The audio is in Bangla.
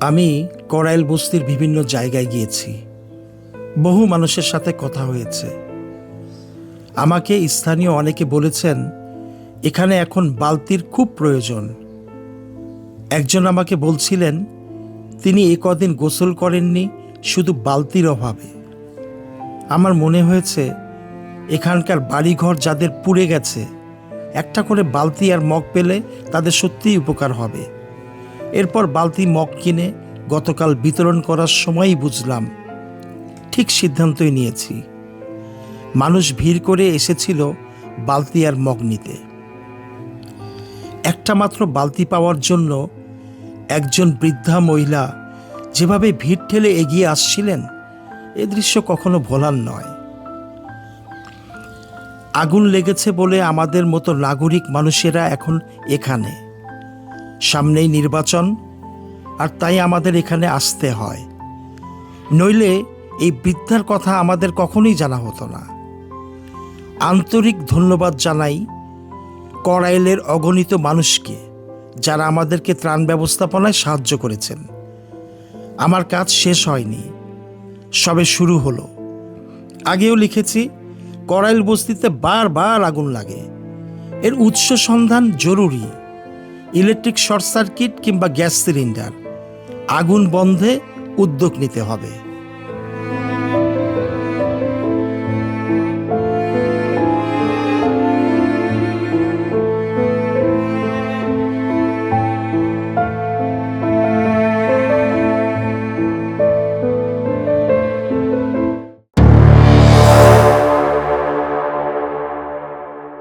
আমি করাইল বস্তির বিভিন্ন জায়গায় গিয়েছি। বহু মানুষের সাথে কথা হয়েছে। আমাকে স্থানীয় অনেকে বলেছেন, এখানে এখন বালতির খুব প্রয়োজন। একজন আমাকে বলছিলেন, তিনি এ কদিন গোসল করেননি, শুধু বালতির অভাবে। আমার মনে হয়েছে, এখানকার বাড়িঘর যাদের পুড়ে গেছে, একটা করে বালতি আর মগ পেলে তাদের সত্যিই উপকার হবে। এরপর বালতি মগ কিনে গতকাল বিতরণ করার সময়ই বুঝলাম, ঠিক সিদ্ধান্তই নিয়েছি। মানুষ ভিড় করে এসেছিল বালতি আর মগ নিতে। একটা মাত্র বালতি পাওয়ার জন্য একজন বৃদ্ধা মহিলা যেভাবে ভিড় ঠেলে এগিয়ে আসছিলেন, এ দৃশ্য কখনো ভোলার নয়। আগুন লেগেছে বলে আমাদের মতো নাগরিক মানুষেরা এখন এখানে। সামনেই নির্বাচন, আর তাই আমাদের এখানে আসতে হয়। নইলে এই বৃদ্ধার কথা আমাদের কখনোই জানা হতো না। আন্তরিক ধন্যবাদ জানাই করাইলের অগণিত মানুষকে, যারা আমাদেরকে ত্রাণ ব্যবস্থাপনায় সাহায্য করেছেন। আমার কাজ শেষ হয়নি, সবে শুরু হলো। আগেও লিখেছি করাইল বস্তিতে বারবার আগুন লাগে। এর উৎস সন্ধান জরুরি। ইলেকট্রিক শর্ট সার্কিট কিংবা গ্যাস সিলিন্ডার। আগুন বন্ধে উদ্যোগ নিতে হবে।